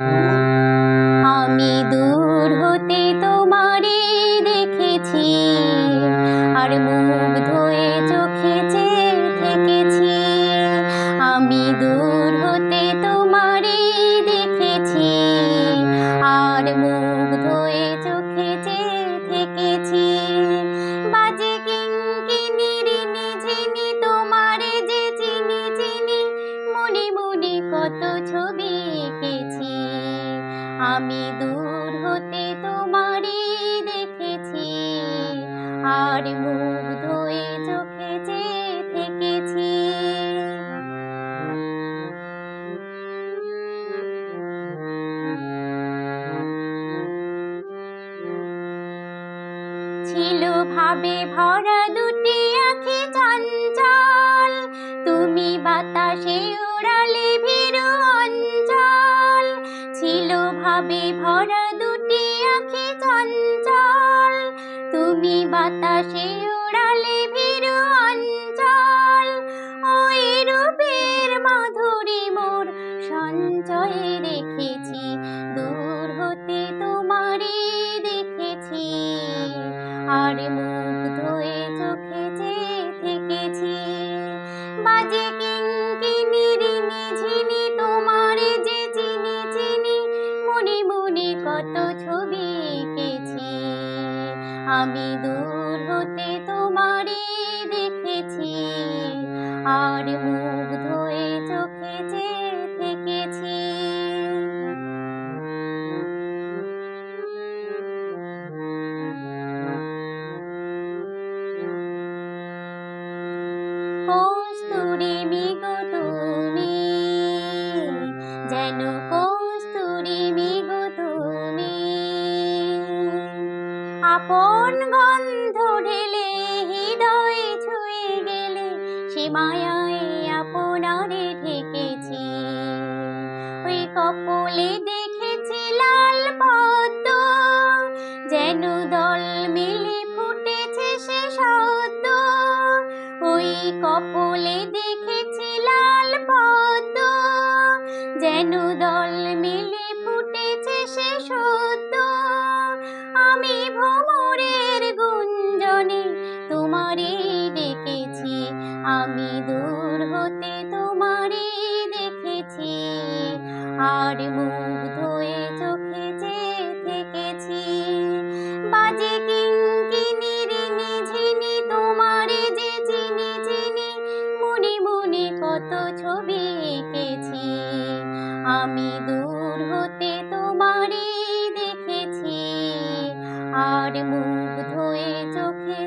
আমি দূর হতে তোমারে দেখেছি, আর মুগ্ধ হয়ে চোখে চেয়ে থেকেছি। আমি দূর হতে তোমারে আমি দূর হতে তোমারই দেখেছি। আর মুগ্ধ হয়ে চোখে চেয়ে থেকেছি। ছিল ভাবে ভরা দুটি আখি ভাবে ভরা দুটি আখি চঞ্চল। তুমি বাতাসে উড়ালে ভীরু অঞ্চল। ওই রূপের মাধুরী মোর সঞ্চয়ে রেখেছি দূর হতে তোমারই দেখেছি। আর মুগ্ধ ধুয়ে চোখে চেয়ে থেকেছি। বাজে আমি দূর হতে তোমারে দেখেছি। আর মুগ্ধ হয়ে চোখে চেয়ে থেকেছি। কস্তুরি মিগো তুমি, যেন আপন গন্ধ ঢেলে, হৃদয়ে ছুঁয়ে গেলে সে মায়ায় আপনারে ঠেকেছি ওই কপলে দেখেছি লাল পদ্ম, যেন দল মিলে ফুটেছে সে সদ্য। ওই কপলে দেখেছি লাল পদ্ম, যেন দল মিলে ভ্রমরের গুঞ্জনে তোমারে ডেকেছি আমি দূর হতে তোমারে দেখেছি। আর মুগ্ধ হয়ে চোখে চেয়ে থেকেছি। বাজে কিঙ্কিনির নিঝিনি তোমারে যে চিনি চিনি, মনে মনে কত ছবি এঁকেছি। আমি দূর আর মুগ্ধ হয়ে চোখে